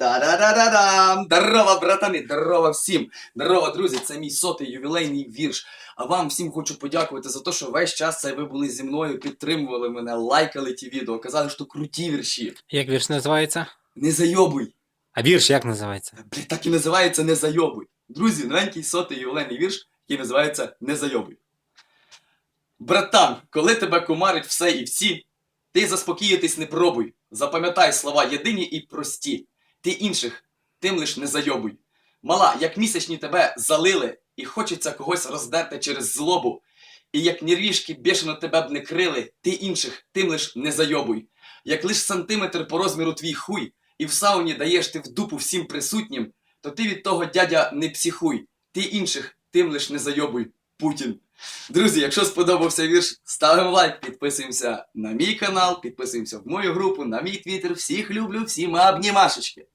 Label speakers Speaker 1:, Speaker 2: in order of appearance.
Speaker 1: Та-да-да-да-дам! Здорово, братани! Здорово всім! Здорово, друзі! Це мій сотий ювілейний вірш. А вам всім хочу подякувати за те, що весь час цей ви були зі мною, підтримували мене, лайкали ті відео, казали, що круті вірші.
Speaker 2: Як вірш називається?
Speaker 1: Не зайобуй!
Speaker 2: А вірш як називається?
Speaker 1: Блін, так і називається Не зайобуй. Друзі, новенький сотий ювілейний вірш, який називається Не зайобуй. Братан, коли тебе кумарить все і всі, ти заспокоїтись не пробуй. Запам'ятай слова єдині і прості. Ти інших, тим лиш не зайобуй. Мала, як місячні тебе залили, і хочеться когось роздерти через злобу. І як нервішки бешено тебе б не крили, ти інших, тим лиш не зайобуй. Як лиш сантиметр по розміру твій хуй, і в сауні даєш ти в дупу всім присутнім, то ти від того дядя не психуй. Ти інших, тим лиш не зайобуй. Путін. Друзі, якщо сподобався вірш, ставимо лайк, підписуємося на мій канал, підписуємося в мою групу, на мій твіттер. Всіх люблю, всім обнімашечки.